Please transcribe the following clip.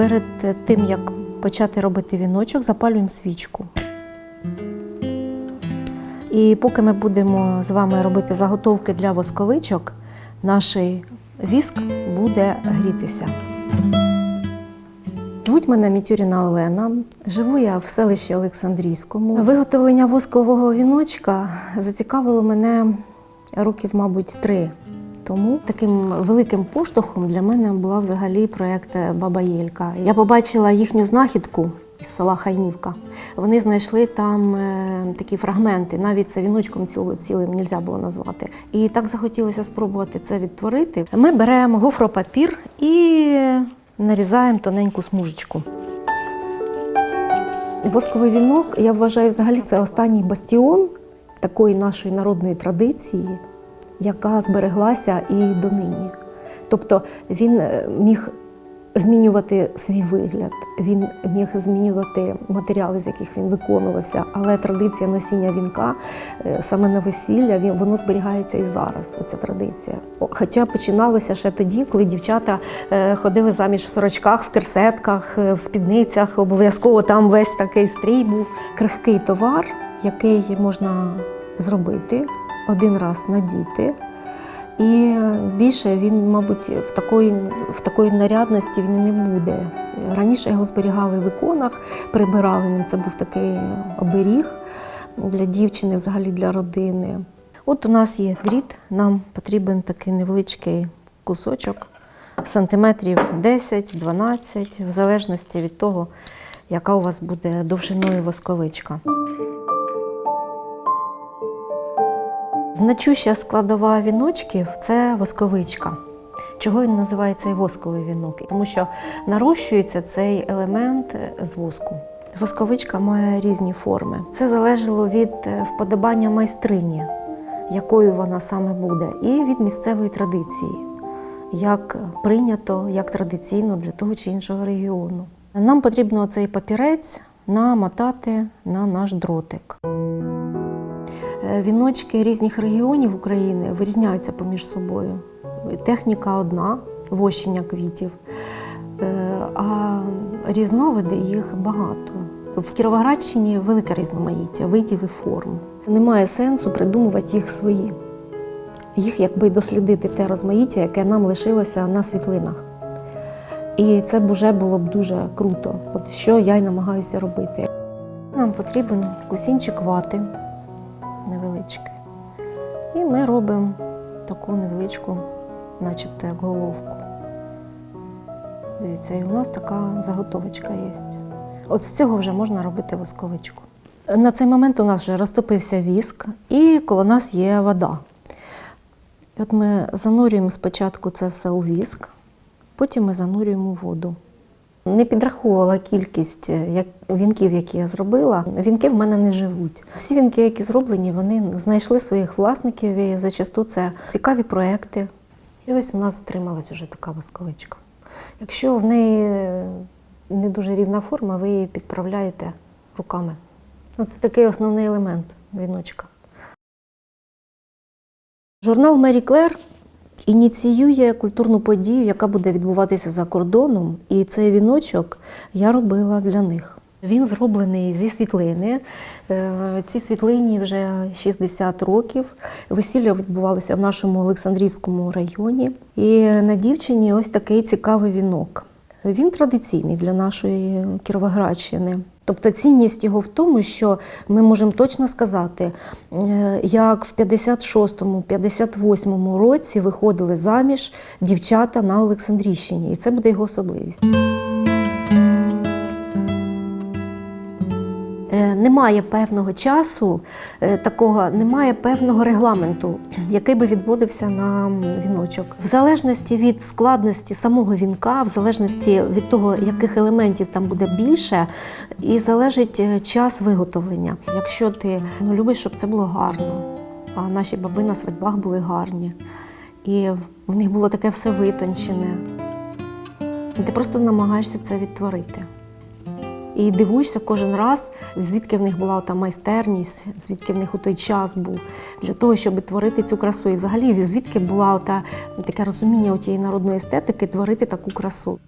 Перед тим, як почати робити віночок, запалюємо свічку. І поки ми будемо з вами робити заготовки для восковичок, наш віск буде грітися. Звуть мене Мітюріна Олена. Живу я в селищі Олександрійському. Виготовлення воскового віночка зацікавило мене років, мабуть, три тому. Таким великим поштовхом для мене була взагалі проєкт Баба Єлька. Я побачила їхню знахідку із села Хайнівка. Вони знайшли там е, такі фрагменти, навіть це віночком цілим не можна було назвати. І так захотілося спробувати це відтворити. Ми беремо гофропапір і нарізаємо тоненьку смужечку. Восковий вінок, я вважаю, взагалі це останній бастіон такої нашої народної традиції, яка збереглася і донині. Тобто він е, міг змінювати свій вигляд, він міг змінювати матеріали, з яких він виконувався, але традиція носіння вінка е, саме на весілля, воно зберігається і зараз. Оця традиція. Хоча починалося ще тоді, коли дівчата е, ходили заміж в сорочках, в керсетках, в спідницях. Обов'язково там весь такий стрій був. Крихкий товар, який можна зробити один раз надіти. І більше він, мабуть, в такої, в такої нарядності він не буде. Раніше його зберігали в іконах, прибирали ним. Це був такий оберіг для дівчини, взагалі для родини. От у нас є дріт, нам потрібен такий невеличкий кусочок, сантиметрів 10-12, в залежності від того, яка у вас буде довжиною восковичка. Значуща складова віночків це восковичка. Чого він називається і восковий вінок? Тому що нарощується цей елемент з воску. Восковичка має різні форми. Це залежало від е, вподобання майстрині, якою вона саме буде, і від місцевої традиції, як прийнято, як традиційно для того чи іншого регіону. Нам потрібно цей папірець намотати на наш дротик. Віночки різних регіонів України вирізняються поміж собою. Техніка одна вощення квітів, е, а різновиди їх багато. В Кіровоградщині велике різноманіття видів і форм. Немає сенсу придумувати їх свої. Їх якби дослідити те розмаїття, яке нам лишилося на світлинах. І це б вже було б дуже круто, от що я й намагаюся робити. Нам потрібен кусінчик вати невеличкий. І ми робимо таку невеличку, начебто як головку. Дивіться, і у нас така заготовочка є. От з цього вже можна робити восковичку. На цей момент у нас вже розтопився віск, і коло нас є вода. І от ми занурюємо спочатку це все у віск, потім ми занурюємо у воду. Не підраховувала кількість е, вінків, які я зробила. Вінки в мене не живуть. Всі вінки, які зроблені, вони знайшли своїх власників і зачасту це цікаві проекти. І ось у нас отрималась вже така восковичка. Якщо в неї не дуже рівна форма, ви її підправляєте руками. Ну, Це такий основний елемент віночка. Журнал Мері Клер ініціює культурну подію, яка буде відбуватися за кордоном, і цей віночок я робила для них. Він зроблений зі світлини. Е, Цій світлині вже 60 років. Весілля відбувалося в нашому Олександрійському районі. І на дівчині ось такий цікавий вінок. Він традиційний для нашої Кіровоградщини. Тобто цінність його в тому, що ми можемо точно сказати, е, як в 56-58 році виходили заміж дівчата на Олександрійщині, і це буде його особливість. Немає певного часу, е, такого немає певного регламенту, який би відводився на віночок. В залежності від складності самого вінка, в залежності від того, яких елементів там буде більше, і залежить е, час виготовлення. Якщо ти ну, любиш, щоб це було гарно, а наші баби на свадьбах були гарні, і в них було таке все витончене. Ти просто намагаєшся це відтворити. І дивуєшся кожен раз, звідки в них була та майстерність, звідки в них у той час був для того, щоб творити цю красу. І взагалі звідки була та таке розуміння у тієї народної естетики творити таку красу.